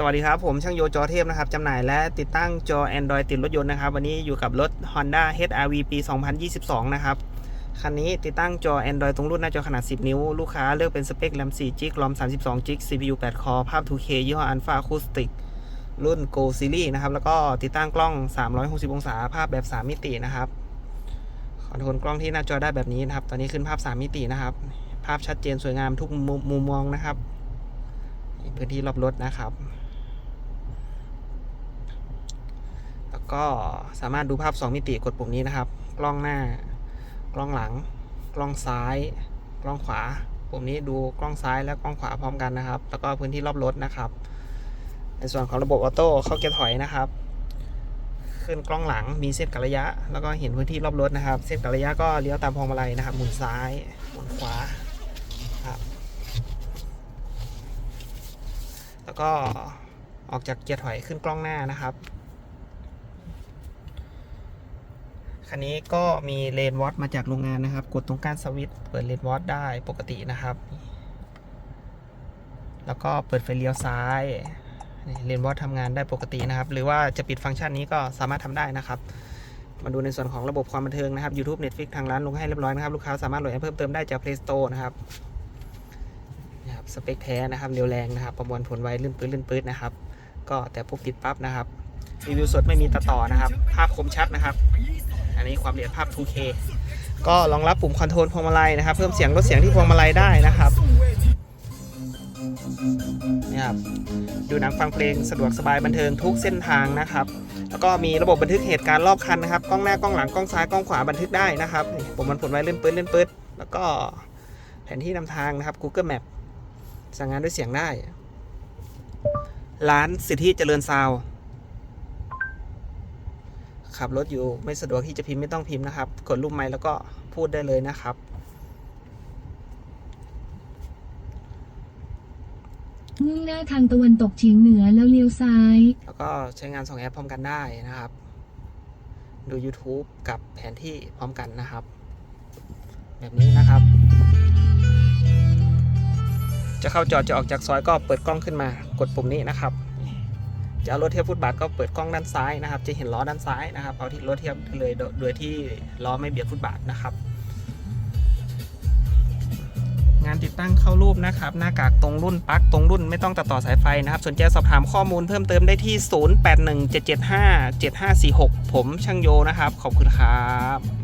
สวัสดีครับ ผมช่างโยจอเทพนะครับจำหน่ายและติดตั้งจอ Android ติดรถยนต์นะครับ วันนี้อยู่กับรถ Honda HR-V ปี 2022 นะครับ คันนี้ติดตั้งจอ Android ตรงรุ่นหน้าจอขนาด 10 นิ้ว ลูกค้าเลือกเป็นสเปค RAM 4 g b ROM 32 g b CPU 8 core ภาพ 2K ยี่ห้อ Alpha Acoustic รุ่น Go Series นะครับ แล้วก็ติดตั้งกล้อง 360 องศา ภาพแบบ 3 มิตินะครับคอนโทรลกล้องที่หน้าจอได้แบบนี้นะครับ ตอนนี้ขึ้นภาพ 3 มิตินะครับ ภาพชัดเจนสวยงามทุกมุมมองนะครับพื้นที่รอบรถนะครับ แล้ว ก็สามารถดูภาพ 2 มิติกดปุ่มนี้นะครับ กล้องหน้า กล้องหลัง กล้องซ้าย กล้องขวา ปุ่มนี้ดูกล้องซ้ายและกล้องขวาพร้อมกันนะครับ แล้วก็พื้นที่รอบรถนะครับ ในส่วนของระบบออโต้เข้าเกียร์ถอยนะครับ ขึ้นกล้องหลังมีเส้นกัระยะ แล้วก็เห็นพื้นที่รอบรถนะครับ เส้นกัระยะก็เลี้ยวตามพวงมาลัยนะครับ หมุนซ้ายหมุนขวาครับแล้วก็ออกจากเกียร์ถอยขึ้นกล้องหน้านะครับ คันนี้ก็มีเลนวอตมาจากโรงงานนะครับ กดตรงก้านสวิตช์เปิดเลนวอตได้ปกตินะครับ แล้วก็เปิดไฟเลี้ยวซ้ายเลนวอตทำงานได้ปกตินะครับ หรือว่าจะปิดฟังก์ชันนี้ก็สามารถทำได้นะครับมาดูในส่วนของระบบความบันเทิงนะครับ YouTube Netflix ทางร้านลงให้เรียบร้อยนะครับ ลูกค้าสามารถโหลดแอปเพิ่มเติมได้จาก Play Store นะครับนะครับ สเปคแท้นะครับ เร็วแรงนะครับ ประมวลผลไวลื่นปื้ดลื่นปื้ดนะครับ ก็แต่ปุ๊บติดปั๊บนะครับ รีวิวสดไม่มีตัดต่อนะครับ ภาพคมชัดนะครับ อันนี้ความละเอียดภาพ 2K ก็รองรับปุ่มคอนโทรลพวงมาลัยนะครับ เพิ่มเสียงลดเสียงที่พวงมาลัยได้นะครับนี่ครับดูหนังฟังเพลงสะดวกสบายบันเทิงทุกเส้นทางนะครับ แล้วก็มีระบบบันทึกเหตุการณ์รอบคันนะครับ กล้องหน้ากล้องหลังกล้องซ้ายกล้องขวาบันทึกได้นะครับปุ่มมันผลไว้เลื่อนปื้ดเลื่อนปื้ดแล้วก็แผนที่นำทางนะครับ Google Map สั่งงานด้วยเสียงได้ ร้านสิทธิเจริญซาวด์ ขับรถอยู่ไม่สะดวกที่จะพิมพ์ไม่ต้องพิมพ์นะครับ กดรูปไม้แล้วก็พูดได้เลยนะครับ มุ่งหน้าทางตะวันตกเฉียงเหนือแล้วเลี้ยวซ้าย แล้วก็ใช้งานสองแอปพร้อมกันได้นะครับ ดู YouTube กับแผนที่พร้อมกันนะครับ แบบนี้นะครับ จะเข้าจอดจะออกจากซอยก็เปิดกล้องขึ้นมากดปุ่มนี้นะครับ จะเอารถเทียบฟุตบาทก็เปิดกล้องด้านซ้ายนะครับ จะเห็นล้อด้านซ้ายนะครับ เอาที่รถเทียบเลยโดยที่ล้อไม่เบียดฟุตบาทนะครับ งานติดตั้งเข้ารูปนะครับ หน้ากากตรงรุ่นปลั๊กตรงรุ่นไม่ต้องตัดต่อสายไฟนะครับ สนใจสอบถามข้อมูลเพิ่มเติมได้ที่ 0817757546 ผมช่างโยนะครับ ขอบคุณครับ